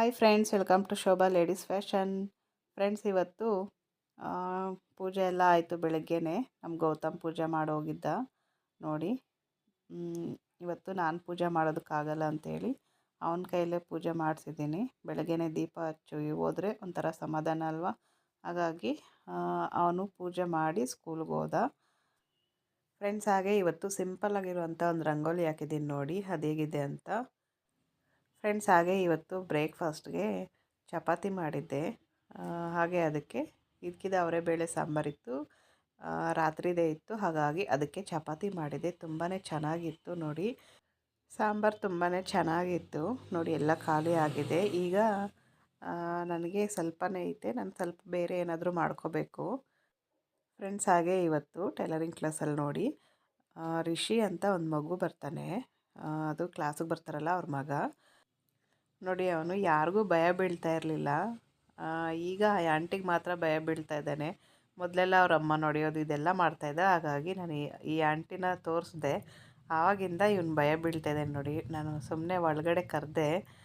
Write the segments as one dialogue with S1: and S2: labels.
S1: Hi friends welcome to Shobha ladies fashion friends ಇವತ್ತು ಪೂಜೆ ಎಲ್ಲ ಆಯಿತು ಬೆಳಗ್ಗೆನೆ. ನಮ್ಮ ಗೌತಮ್ ಪೂಜೆ ಮಾಡೋಗಿದ್ದ ನೋಡಿ ಇವತ್ತು ನಾನು ಪೂಜೆ ಮಾಡೋದಕ್ಕಾಗಲ್ಲ ಅಂತೇಳಿ ಅವನ ಕೈಯಲ್ಲೇ ಪೂಜೆ ಮಾಡಿಸಿದ್ದೀನಿ. ಬೆಳಗ್ಗೆನೆ ದೀಪ ಹಚ್ಚಿ ಹೋದರೆ ಒಂಥರ ಸಮಾಧಾನ ಅಲ್ವಾ? ಹಾಗಾಗಿ ಅವನು ಪೂಜೆ ಮಾಡಿ ಸ್ಕೂಲ್ಗೆ ಹೋದ. ಫ್ರೆಂಡ್ಸ್ ಹಾಗೆ ಇವತ್ತು ಸಿಂಪಲ್ ಆಗಿರುವಂಥ ಒಂದು ರಂಗೋಲಿ ಹಾಕಿದ್ದೀನಿ ನೋಡಿ. ಅದು ಹೇಗಿದೆ ಅಂತ. ಫ್ರೆಂಡ್ಸ್ ಹಾಗೆ ಇವತ್ತು ಬ್ರೇಕ್ಫಾಸ್ಟ್ಗೆ ಚಪಾತಿ ಮಾಡಿದ್ದೆ. ಹಾಗೆ ಅದಕ್ಕೆ ಇದಕ್ಕಿದ ಅವರೆಬೇಳೆ ಸಾಂಬಾರಿತ್ತು. ಆ, ರಾತ್ರಿದೇ ಇತ್ತು. ಹಾಗಾಗಿ ಅದಕ್ಕೆ ಚಪಾತಿ ಮಾಡಿದೆ. ತುಂಬಾ ಚೆನ್ನಾಗಿತ್ತು ನೋಡಿ. ಸಾಂಬಾರು ತುಂಬಾ ಚೆನ್ನಾಗಿತ್ತು. ನೋಡಿ ಎಲ್ಲ ಖಾಲಿ ಆಗಿದೆ. ಈಗ ನನಗೆ ಸ್ವಲ್ಪನೇ ಐತೆ. ನಾನು ಸ್ವಲ್ಪ ಬೇರೆ ಏನಾದರೂ ಮಾಡ್ಕೋಬೇಕು. ಫ್ರೆಂಡ್ಸ್ ಹಾಗೆ ಇವತ್ತು ಟೈಲರಿಂಗ್ ಕ್ಲಾಸಲ್ಲಿ ನೋಡಿ. ರಿಷಿ ಅಂತ ಒಂದು ಮಗು ಬರ್ತಾನೆ. ಅದು ಕ್ಲಾಸಿಗೆ ಬರ್ತಾರಲ್ಲ ಅವ್ರ ಮಗ. ನೋಡಿ, ಅವನು ಯಾರಿಗೂ ಭಯ ಬೀಳ್ತಾ ಇರಲಿಲ್ಲ. ಈಗ ಆ ಆಂಟಿಗೆ ಮಾತ್ರ ಭಯ ಬೀಳ್ತಾ ಇದ್ದಾನೆ. ಮೊದಲೆಲ್ಲ ಅವ್ರ ಅಮ್ಮ ನೋಡಿಯೋದು ಇದೆಲ್ಲ ಮಾಡ್ತಾಯಿದ್ದ ಹಾಗಾಗಿ ನಾನು ಈ- ಆಂಟಿನ ತೋರಿಸ್ದೆ. ಆವಾಗಿಂದ ಇವನು ಭಯ ಬೀಳ್ತಾ ಇದ್ದಾನೆ ನೋಡಿ. ನಾನು ಸುಮ್ಮನೆ ಒಳಗಡೆ ಕರೆದೆ.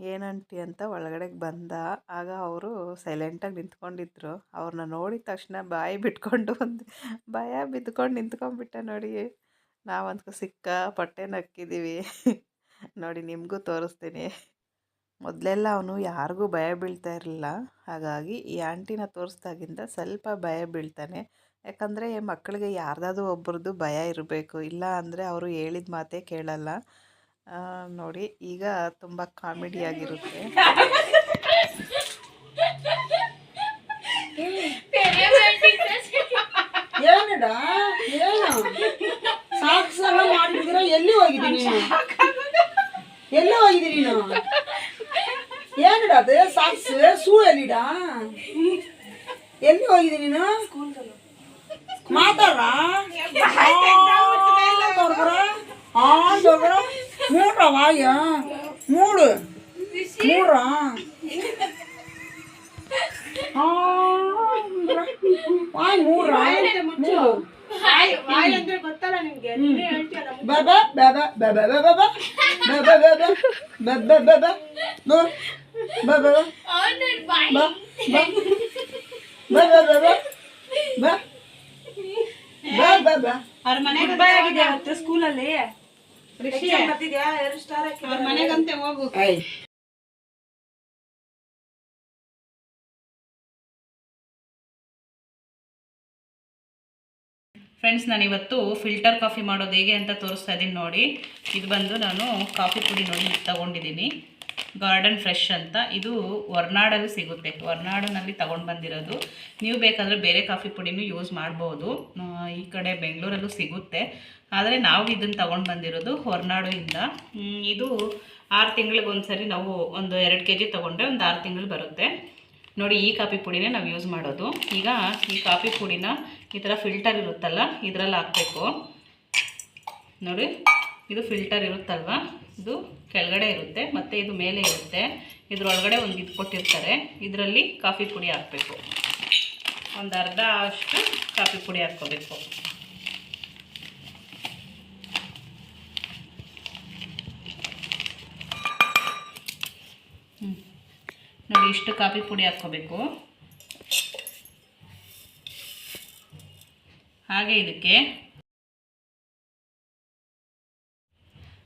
S1: ಏನಂಟಿ ಅಂತ ಒಳಗಡೆಗೆ ಬಂದ. ಆಗ ಅವರು ಸೈಲೆಂಟಾಗಿ ನಿಂತ್ಕೊಂಡಿದ್ರು. ಅವ್ರನ್ನ ನೋಡಿದ ತಕ್ಷಣ ಬಾಯಿ ಬಿಟ್ಕೊಂಡು ಒಂದು, ಭಯ ಬಿದ್ಕೊಂಡು ನಿಂತ್ಕೊಂಡ್ಬಿಟ್ಟೆ ನೋಡಿ. ನಾವಂತೂ ಸಿಕ್ಕಾಪಟ್ಟೆ ನಕ್ಕಿದ್ದೀವಿ ನೋಡಿ ನಿಮಗೂ ತೋರಿಸ್ತೀನಿ. ಮೊದಲೆಲ್ಲ ಅವನು ಯಾರಿಗೂ ಭಯ ಬೀಳ್ತಾ ಇರಲಿಲ್ಲ. ಹಾಗಾಗಿ ಈ ಆಂಟಿನ ತೋರಿಸ್ದಾಗಿಂದ ಸ್ವಲ್ಪ ಭಯ ಬೀಳ್ತಾನೆ. ಯಾಕಂದರೆ ಮಕ್ಕಳಿಗೆ ಯಾರ್ದಾದ್ರೂ ಒಬ್ಬರದ್ದು ಭಯ ಇರಬೇಕು. ಇಲ್ಲ ಅಂದರೆ ಅವರು ಹೇಳಿದ ಮಾತೇ ಕೇಳಲ್ಲ. ನೋಡಿ ಈಗ ತುಂಬ ಕಾಮಿಡಿಯಾಗಿರುತ್ತೆ
S2: ಎಲ್ಲ ಹೋಗಿದ್ದೀನಿ ಎಲ್ಲಿ ಹೋಗಿದ್ದೀನಿ ನೀನು ಏನಡ ಅದು ಸಾಕ್ಸ್ ಸೂ ಎಲ್ಲಿಡ ಎಲ್ಲಿ ಹೋಗಿದ್ದೀನಿ ನೀನು ಮಾತಾಡ ಆ ದೊಡ್ಡ ಮೂಡ್ರ ವಾಯ ಮೂಡು ಮೂಡ್ರ ಆ, ವಾಯ್ ಮೂಡ್ರ ಮೂಡು ಬಾಬಾ ಬಾಬಾ ಬಾಬಾ ಬಾಬಾ ಬಾಬಾ ಬಾಬಾ ಬಾಬಾ ಬಾಬಾ ಬಾಬಾ ಬಾ ಬಾಬಾ ಬಾ ಬಾ ಬಾ ಬಾ ಬಾ ಬಾ ಬಾ ಬಾ
S3: ಅವ್ರ ಮನೆಗೆ ಆಗಿದೆ ಅವತ್ತು ಸ್ಕೂಲಲ್ಲಿ ಅವ್ರ ಮನೆಗಂತೆ ಹೋಗು
S4: ಫ್ರೆಂಡ್ಸ್ ನಾನು ಇವತ್ತು ಫಿಲ್ಟರ್ ಕಾಫಿ ಮಾಡೋದು ಹೇಗೆ ಅಂತ ತೋರಿಸ್ತಾ ಇದ್ದೀನಿ ನೋಡಿ. ಇದು ಬಂದು ನಾನು ಕಾಫಿ ಪುಡಿ ನೋಡಿ ತಗೊಂಡಿದ್ದೀನಿ. ಗಾರ್ಡನ್ ಫ್ರೆಶ್ ಅಂತ. ಇದು ಹೊರ್ನಾಡಲ್ಲಿ ಸಿಗುತ್ತೆ. ಹೊರ್ನಾಡಿನಲ್ಲಿ ತಗೊಂಡು ಬಂದಿರೋದು. ನೀವು ಬೇಕಾದರೆ ಬೇರೆ ಕಾಫಿ ಪುಡಿನೂ ಯೂಸ್ ಮಾಡ್ಬೋದು. ಈ ಕಡೆ ಬೆಂಗಳೂರಲ್ಲೂ ಸಿಗುತ್ತೆ. ಆದರೆ ನಾವು ಇದನ್ನು ತಗೊಂಡು ಬಂದಿರೋದು ಹೊರ್ನಾಡಿಂದ ಇದು ಆರು ತಿಂಗಳಿಗೆ ಒಂದ್ಸರಿ ನಾವು ಒಂದು ಎರಡು ಕೆ ಜಿ ತೊಗೊಂಡ್ರೆ ಒಂದು ಆರು ತಿಂಗಳು ಬರುತ್ತೆ. ನೋಡಿ, ಈ ಕಾಫಿ ಪುಡಿನೇ ನಾವು ಯೂಸ್ ಮಾಡೋದು. ಈಗ ಈ ಕಾಫಿ ಪುಡಿನ ಈ ಥರ ಫಿಲ್ಟರ್ ಇರುತ್ತಲ್ಲ, ಇದರಲ್ಲಿ ಹಾಕಬೇಕು. ನೋಡಿ, ಇದು ಫಿಲ್ಟರ್ ಇರುತ್ತಲ್ವ? ಇದು ಕೆಳಗಡೆ ಇರುತ್ತೆ, ಮತ್ತು ಇದು ಮೇಲೆ ಇರುತ್ತೆ. ಇದರೊಳಗಡೆ ಒಂದು ಇದು ಕೊಟ್ಟಿರ್ತಾರೆ. ಇದರಲ್ಲಿ ಕಾಫಿ ಪುಡಿ ಹಾಕಬೇಕು. ಒಂದು ಅರ್ಧ ಅಷ್ಟು ಕಾಫಿ ಪುಡಿ ಹಾಕ್ಕೋಬೇಕು. ನೋಡಿ, ಇಷ್ಟು ಕಾಫಿ ಪುಡಿ ಹಾಕ್ಕೋಬೇಕು. ಹಾಗೆ ಇದಕ್ಕೆ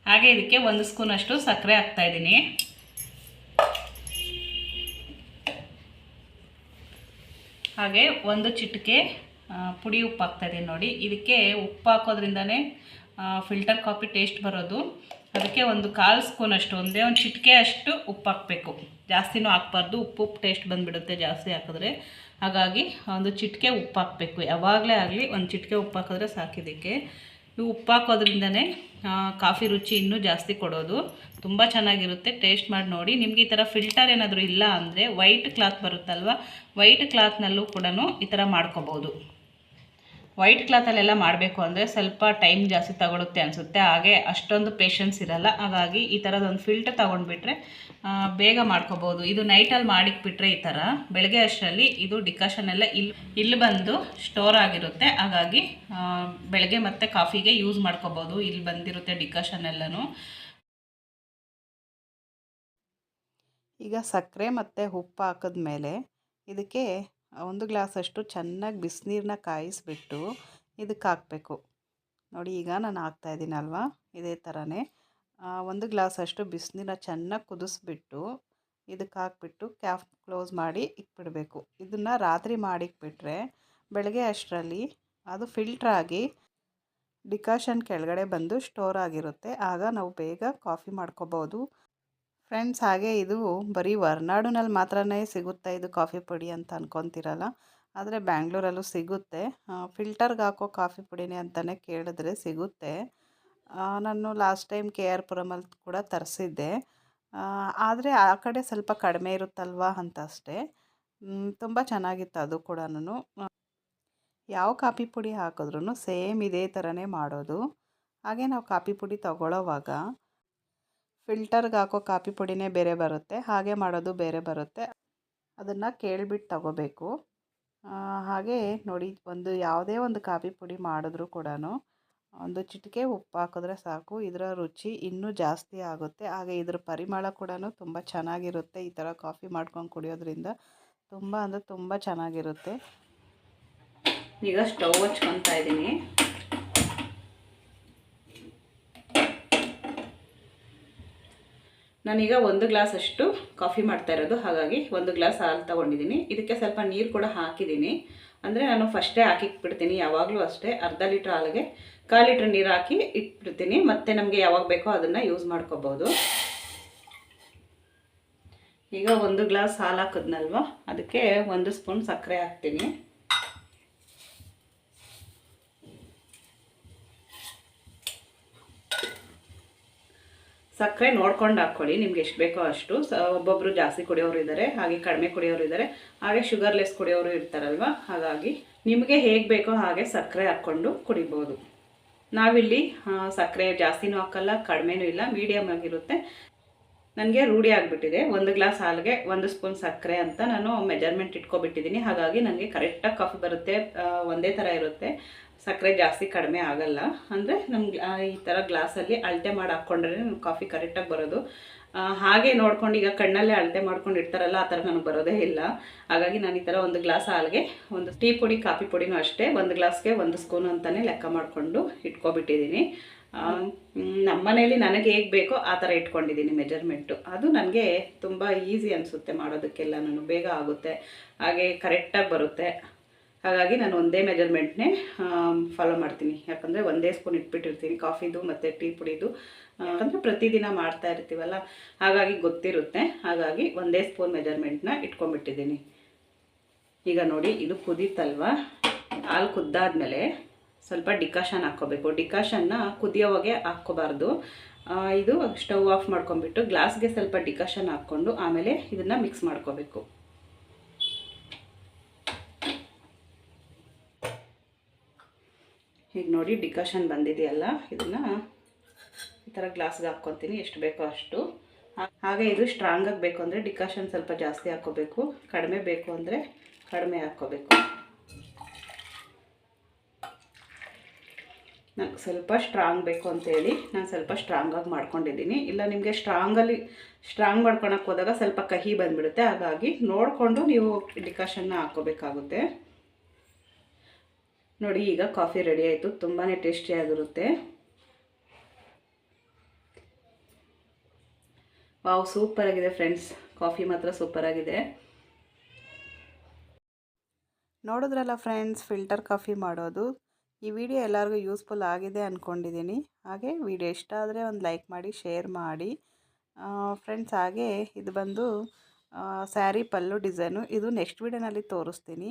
S4: ಹಾಗೆ ಇದಕ್ಕೆ ಒಂದು ಸ್ಪೂನ್ ಅಷ್ಟು ಸಕ್ಕರೆ ಹಾಕ್ತಾ ಇದ್ದೀನಿ. ಹಾಗೆ ಒಂದು ಚಿಟಿಕೆ ಪುಡಿ ಉಪ್ಪು ಹಾಕ್ತಾ ಇದ್ದೀನಿ ನೋಡಿ. ಇದಕ್ಕೆ ಉಪ್ಪು ಹಾಕೋದ್ರಿಂದನೇ ಫಿಲ್ಟರ್ ಕಾಫಿ ಟೇಸ್ಟ್ ಬರೋದು. ಅದಕ್ಕೆ ಒಂದು ಕಾಲು ಸ್ಪೂನ್ ಅಷ್ಟು, ಒಂದೇ ಒಂದು ಚಿಟಿಕೆ ಅಷ್ಟು ಉಪ್ಪು ಹಾಕಬೇಕು. ಜಾಸ್ತಿನೂ ಹಾಕ್ಬಾರ್ದು. ಉಪ್ಪು ಉಪ್ಪು ಟೇಸ್ಟ್ ಬಂದುಬಿಡುತ್ತೆ ಜಾಸ್ತಿ ಹಾಕಿದ್ರೆ. ಹಾಗಾಗಿ ಒಂದು ಚಿಟಿಕೆ ಉಪ್ಪು ಹಾಕಬೇಕು ಯಾವಾಗಲೇ ಆಗಲಿ ಒಂದು ಚಿಟಿಕೆ ಉಪ್ಪು ಹಾಕಿದ್ರೆ ಸಾಕಿದ್ದಕ್ಕೆ ಈ ಉಪ್ಪು ಹಾಕೋದ್ರಿಂದನೇ ಕಾಫಿ ರುಚಿ ಇನ್ನೂ ಜಾಸ್ತಿ ಕೊಡೋದು. ತುಂಬ ಚೆನ್ನಾಗಿರುತ್ತೆ. ಟೇಸ್ಟ್ ಮಾಡಿ ನೋಡಿ. ನಿಮ್ಗೆ ಈ ಥರ ಫಿಲ್ಟರ್ ಏನಾದರೂ ಇಲ್ಲ ಅಂದರೆ ವೈಟ್ ಕ್ಲಾತ್ ಬರುತ್ತಲ್ವ, ವೈಟ್ ಕ್ಲಾತ್ನಲ್ಲೂ ಕೂಡ ಈ ಥರ ಮಾಡ್ಕೋಬೋದು. ವೈಟ್ ಕ್ಲಾತಲ್ಲೆಲ್ಲ ಮಾಡಬೇಕು ಅಂದರೆ ಸ್ವಲ್ಪ ಟೈಮ್ ಜಾಸ್ತಿ ತಗೊಳುತ್ತೆ ಅನಿಸುತ್ತೆ. ಹಾಗೆ ಅಷ್ಟೊಂದು ಪೇಷನ್ಸ್ ಇರಲ್ಲ. ಹಾಗಾಗಿ ಈ ಥರದೊಂದು ಫಿಲ್ಟರ್ ತೊಗೊಂಡ್ಬಿಟ್ರೆ ಬೇಗ ಮಾಡ್ಕೋಬೋದು. ಇದು ನೈಟಲ್ಲಿ ಮಾಡಿಕ್ಬಿಟ್ರೆ ಈ ಥರ ಬೆಳಗ್ಗೆ ಅಷ್ಟರಲ್ಲಿ ಇದು ಡಿಕಾಷನ್ ಎಲ್ಲ ಇಲ್ಲಿ ಇಲ್ಲಿ ಬಂದು ಸ್ಟೋರ್ ಆಗಿರುತ್ತೆ. ಹಾಗಾಗಿ ಬೆಳಗ್ಗೆ ಮತ್ತು ಕಾಫಿಗೆ ಯೂಸ್ ಮಾಡ್ಕೋಬೋದು. ಇಲ್ಲಿ ಬಂದಿರುತ್ತೆ ಡಿಕಾಷನ್ ಎಲ್ಲನೂ.
S1: ಈಗ ಸಕ್ಕರೆ ಮತ್ತು ಉಪ್ಪು ಹಾಕಿದ್ಮೇಲೆ ಇದಕ್ಕೆ ಒಂದು ಗ್ಲಾಸಷ್ಟು ಚೆನ್ನಾಗಿ ಬಿಸಿನೀರನ್ನ ಕಾಯಿಸಿಬಿಟ್ಟು ಇದಕ್ಕೆ ಹಾಕಬೇಕು. ನೋಡಿ, ಈಗ ನಾನು ಹಾಕ್ತಾಯಿದ್ದೀನಲ್ವ ಇದೇ ಥರನೇ ಒಂದು ಗ್ಲಾಸಷ್ಟು ಬಿಸಿನೀರನ್ನ ಚೆನ್ನಾಗಿ ಕುದಿಸ್ಬಿಟ್ಟು ಇದಕ್ಕೆ ಹಾಕ್ಬಿಟ್ಟು ಕ್ಯಾಪ್ ಕ್ಲೋಸ್ ಮಾಡಿ ಇಟ್ಬಿಡಬೇಕು ಇದನ್ನು ರಾತ್ರಿ ಮಾಡಿಕ್ಬಿಟ್ರೆ ಬೆಳಗ್ಗೆ ಅಷ್ಟರಲ್ಲಿ ಅದು ಫಿಲ್ಟ್ರಾಗಿ ಡಿಕಾಷನ್ ಕೆಳಗಡೆ ಬಂದು ಸ್ಟೋರ್ ಆಗಿರುತ್ತೆ. ಆಗ ನಾವು ಬೇಗ ಕಾಫಿ ಮಾಡ್ಕೋಬೋದು. ಫ್ರೆಂಡ್ಸ್, ಹಾಗೆ ಇದು ಬರೀ ಹೊರ್ನಾಡಿನಲ್ಲಿ ಮಾತ್ರನೇ ಸಿಗುತ್ತೆ ಇದು ಕಾಫಿ ಪುಡಿ ಅಂತ ಅನ್ಕೊತಿರಲ್ಲ. ಆದರೆ ಬ್ಯಾಂಗ್ಳೂರಲ್ಲೂ ಸಿಗುತ್ತೆ. ಫಿಲ್ಟರ್ಗೆ ಹಾಕೋ ಕಾಫಿ ಪುಡಿನೇ ಅಂತಲೇ ಕೇಳಿದ್ರೆ ಸಿಗುತ್ತೆ. ನಾನು ಲಾಸ್ಟ್ ಟೈಮ್ ಕೆ ಆರ್ ಪುರಮಲ್ಲಿ ಕೂಡ ತರಿಸಿದ್ದೆ. ಆದರೆ ಆ ಕಡೆ ಸ್ವಲ್ಪ ಕಡಿಮೆ ಇರುತ್ತಲ್ವಾ ಅಂತ ಅಷ್ಟೇ ತುಂಬ ಚೆನ್ನಾಗಿತ್ತು ಅದು ಕೂಡ ಯಾವ ಕಾಫಿ ಪುಡಿ ಹಾಕಿದ್ರೂ ಸೇಮ್ ಇದೇ ಥರನೇ ಮಾಡೋದು. ಹಾಗೆ ನಾವು ಕಾಫಿ ಪುಡಿ ತಗೊಳ್ಳೋವಾಗ ಫಿಲ್ಟರ್ಗೆ ಹಾಕೋ ಕಾಫಿ ಪುಡಿನೇ ಬೇರೆ ಬರುತ್ತೆ, ಹಾಗೆ ಮಾಡೋದು ಬೇರೆ ಬರುತ್ತೆ. ಅದನ್ನು ಕೇಳಿಬಿಟ್ಟು ತಗೋಬೇಕು. ಹಾಗೆ ನೋಡಿ, ಒಂದು ಯಾವುದೇ ಒಂದು ಕಾಫಿ ಪುಡಿ ಮಾಡಿದ್ರೂ ಕೂಡ ಒಂದು ಚಿಟಿಕೆ ಉಪ್ಪು ಹಾಕಿದ್ರೆ ಸಾಕು, ಇದರ ರುಚಿ ಇನ್ನೂ ಜಾಸ್ತಿ ಆಗುತ್ತೆ. ಹಾಗೆ ಇದ್ರ ಪರಿಮಳ ಕೂಡ ತುಂಬ ಚೆನ್ನಾಗಿರುತ್ತೆ, ಈ ಥರ ಕಾಫಿ ಮಾಡ್ಕೊಂಡು ಕುಡಿಯೋದ್ರಿಂದ. ತುಂಬ ಅಂದರೆ ತುಂಬ ಚೆನ್ನಾಗಿರುತ್ತೆ.
S4: ಈಗ ಸ್ಟವ್ ಹಚ್ಕೊತಾ ಇದ್ದೀನಿ. ನಾನೀಗ ಒಂದು ಗ್ಲಾಸ್ ಅಷ್ಟು ಕಾಫಿ ಮಾಡ್ತಾ ಇರೋದು. ಹಾಗಾಗಿ ಒಂದು ಗ್ಲಾಸ್ ಹಾಲು ತಗೊಂಡಿದ್ದೀನಿ. ಇದಕ್ಕೆ ಸ್ವಲ್ಪ ನೀರು ಕೂಡ ಹಾಕಿದ್ದೀನಿ. ಅಂದರೆ ನಾನು ಫಸ್ಟೇ ಹಾಕಿಟ್ಬಿಡ್ತೀನಿ. ಯಾವಾಗಲೂ ಅಷ್ಟೇ ಅರ್ಧ ಲೀಟ್ರ್ ಹಾಲಿಗೆ ಕಾಲು ಲೀಟ್ರ್ ನೀರು ಹಾಕಿ ಇಟ್ಬಿಡ್ತೀನಿ. ಮತ್ತು ನಮಗೆ ಯಾವಾಗ ಬೇಕೋ ಅದನ್ನು ಯೂಸ್ ಮಾಡ್ಕೋಬೋದು. ಈಗ ಒಂದು ಗ್ಲಾಸ್ ಹಾಲು ಹಾಕಿದ್ನಲ್ವ? ಅದಕ್ಕೆ ಒಂದು ಸ್ಪೂನ್ ಸಕ್ಕರೆ ಹಾಕ್ತೀನಿ. ಸಕ್ಕರೆ ನೋಡ್ಕೊಂಡು ಹಾಕ್ಕೊಳ್ಳಿ ನಿಮ್ಗೆ ಎಷ್ಟು ಬೇಕೋ ಅಷ್ಟು. ಸ ಒಬ್ಬೊಬ್ಬರು ಜಾಸ್ತಿ ಕುಡಿಯೋರು ಇದ್ದಾರೆ ಹಾಗೆ ಕಡಿಮೆ ಕುಡಿಯೋರು ಇದ್ದಾರೆ ಹಾಗೆ ಶುಗರ್ಲೆಸ್ ಕುಡಿಯೋರು ಇರ್ತಾರಲ್ವ, ಹಾಗಾಗಿ ನಿಮಗೆ ಹೇಗೆ ಬೇಕೋ ಹಾಗೆ ಸಕ್ಕರೆ ಹಾಕ್ಕೊಂಡು ಕುಡಿಬೋದು. ನಾವಿಲ್ಲಿ ಸಕ್ಕರೆ ಜಾಸ್ತಿನೂ ಹಾಕಲ್ಲ, ಕಡಿಮೆನೂ ಇಲ್ಲ ಮೀಡಿಯಮ್ ಆಗಿರುತ್ತೆ. ನನಗೆ ರೂಢಿ ಆಗಿಬಿಟ್ಟಿದೆ. ಒಂದು ಗ್ಲಾಸ್ ಹಾಲಿಗೆ ಒಂದು ಸ್ಪೂನ್ ಸಕ್ಕರೆ ಅಂತ ನಾನು ಮೆಜರ್ಮೆಂಟ್ ಇಟ್ಕೊಬಿಟ್ಟಿದ್ದೀನಿ. ಹಾಗಾಗಿ ನನಗೆ ಕರೆಕ್ಟಾಗಿ ಕಾಫಿ ಬರುತ್ತೆ ಒಂದೇ ಥರ ಇರುತ್ತೆ. ಸಕ್ಕರೆ ಜಾಸ್ತಿ ಕಡಿಮೆ ಆಗಲ್ಲ. ಅಂದರೆ ನಮ್ಗೆ ಈ ಥರ ಗ್ಲಾಸಲ್ಲಿ ಅಳತೆ ಮಾಡಿ ಹಾಕ್ಕೊಂಡ್ರೆ ನಮ್ಗೆ ಕಾಫಿ ಕರೆಕ್ಟಾಗಿ ಬರೋದು. ಹಾಗೆ ನೋಡ್ಕೊಂಡು ಈಗ ಕಣ್ಣಲ್ಲೇ ಅಳತೆ ಮಾಡ್ಕೊಂಡು ಇರ್ತಾರಲ್ಲ ಆ ಥರ ನನಗೆ ಬರೋದೇ ಇಲ್ಲ. ಹಾಗಾಗಿ ನಾನು ಈ ಥರ ಒಂದು ಗ್ಲಾಸ್ ಹಾಲಿಗೆ, ಒಂದು ಟೀ ಪುಡಿ, ಕಾಫಿ ಪುಡಿನೂ ಅಷ್ಟೇ, ಒಂದು ಗ್ಲಾಸ್ಗೆ ಒಂದು ಸ್ಪೂನ್ ಅಂತಲೇ ಲೆಕ್ಕ ಮಾಡಿಕೊಂಡು ಇಟ್ಕೊಬಿಟ್ಟಿದ್ದೀನಿ ನಮ್ಮ ಮನೇಲಿ ನನಗೆ ಹೇಗೆ ಬೇಕೋ ಆ ಥರ ಇಟ್ಕೊಂಡಿದ್ದೀನಿ ಮೆಜರ್ಮೆಂಟು. ಅದು ನನಗೆ ತುಂಬ ಈಸಿ ಅನಿಸುತ್ತೆ ಮಾಡೋದಕ್ಕೆಲ್ಲ, ನಾನು ಬೇಗ ಆಗುತ್ತೆ. ಹಾಗೆ ಕರೆಕ್ಟಾಗಿ ಬರುತ್ತೆ. ಹಾಗಾಗಿ ನಾನು ಒಂದೇ ಮೆಜರ್ಮೆಂಟ್ನೇ ಫಾಲೋ ಮಾಡ್ತೀನಿ. ಯಾಕಂದರೆ ಒಂದೇ ಸ್ಪೂನ್ ಇಟ್ಬಿಟ್ಟಿರ್ತೀನಿ ಕಾಫಿದು ಮತ್ತು ಟೀ ಪುಡಿದು. ಯಾಕಂದರೆ ಪ್ರತಿದಿನ ಮಾಡ್ತಾ ಇರ್ತೀವಲ್ಲ, ಹಾಗಾಗಿ ಗೊತ್ತಿರುತ್ತೆ. ಹಾಗಾಗಿ ಒಂದೇ ಸ್ಪೂನ್ ಮೆಜರ್ಮೆಂಟ್ನ ಇಟ್ಕೊಂಡ್ಬಿಟ್ಟಿದ್ದೀನಿ. ಈಗ ನೋಡಿ, ಇದು ಕುದೀತಲ್ವ? ಹಾಲು ಕುದ್ದಾದ್ಮೇಲೆ ಸ್ವಲ್ಪ ಡಿಕಾಷನ್ ಹಾಕ್ಕೋಬೇಕು. ಡಿಕಾಷನ್ನ ಕುದಿಯೋವಾಗೆ ಹಾಕ್ಕೋಬಾರ್ದು. ಇದು ಸ್ಟವ್ ಆಫ್ ಮಾಡ್ಕೊಂಬಿಟ್ಟು ಗ್ಲಾಸ್ಗೆ ಸ್ವಲ್ಪ ಡಿಕಾಷನ್ ಹಾಕ್ಕೊಂಡು ಆಮೇಲೆ ಇದನ್ನು ಮಿಕ್ಸ್ ಮಾಡ್ಕೋಬೇಕು. ಈಗ ನೋಡಿ ಡಿಕಾಷನ್ ಬಂದಿದೆಯಲ್ಲ? ಇದನ್ನು ಈ ಥರ ಗ್ಲಾಸ್ಗೆ ಹಾಕ್ಕೊತೀನಿ, ಎಷ್ಟು ಬೇಕೋ ಅಷ್ಟು. ಹಾಗೆ ಇದು ಸ್ಟ್ರಾಂಗಾಗಿ ಬೇಕು ಅಂದರೆ ಡಿಕಾಷನ್ ಸ್ವಲ್ಪ ಜಾಸ್ತಿ ಹಾಕ್ಕೋಬೇಕು. ಕಡಿಮೆ ಬೇಕು ಅಂದರೆ ಕಡಿಮೆ ಹಾಕ್ಕೋಬೇಕು. ನನಗೆ ಸ್ವಲ್ಪ ಸ್ಟ್ರಾಂಗ್ ಬೇಕು ಅಂತೇಳಿ ನಾನು ಸ್ವಲ್ಪ ಸ್ಟ್ರಾಂಗಾಗಿ ಮಾಡ್ಕೊಂಡಿದ್ದೀನಿ. ಇಲ್ಲ, ನಿಮಗೆ ಸ್ಟ್ರಾಂಗಲ್ಲಿ ಸ್ಟ್ರಾಂಗ್ ಮಾಡ್ಕೊಳಕ್ಕೆ ಹೋದಾಗ ಸ್ವಲ್ಪ ಕಹಿ ಬಂದುಬಿಡುತ್ತೆ. ಹಾಗಾಗಿ ನೋಡಿಕೊಂಡು ನೀವು ಡಿಕಾಷನ್ನ ಹಾಕ್ಕೋಬೇಕಾಗುತ್ತೆ. ನೋಡಿ, ಈಗ ಕಾಫಿ ರೆಡಿ ಆಯಿತು. ತುಂಬಾ ಟೇಸ್ಟಿಯಾಗಿರುತ್ತೆ ವಾವ್ ಸೂಪರಾಗಿದೆ ಫ್ರೆಂಡ್ಸ್ ಕಾಫಿ ಮಾತ್ರ ಸೂಪರಾಗಿದೆ
S1: ನೋಡಿದ್ರಲ್ಲ ಫ್ರೆಂಡ್ಸ್ ಫಿಲ್ಟರ್ ಕಾಫಿ ಮಾಡೋದು. ಈ ವಿಡಿಯೋ ಎಲ್ಲರಿಗೂ ಯೂಸ್ಫುಲ್ ಆಗಿದೆ ಅಂದ್ಕೊಂಡಿದ್ದೀನಿ ಹಾಗೆ ವಿಡಿಯೋ ಇಷ್ಟ ಆದರೆ ಒಂದು ಲೈಕ್ ಮಾಡಿ ಶೇರ್ ಮಾಡಿ. ಫ್ರೆಂಡ್ಸ್ ಹಾಗೆ ಇದು ಬಂದು ಸ್ಯಾರಿ ಪಲ್ಲು ಡಿಸೈನು ಇದು ನೆಕ್ಸ್ಟ್ ವಿಡಿಯೋನಲ್ಲಿ ತೋರಿಸ್ತೀನಿ.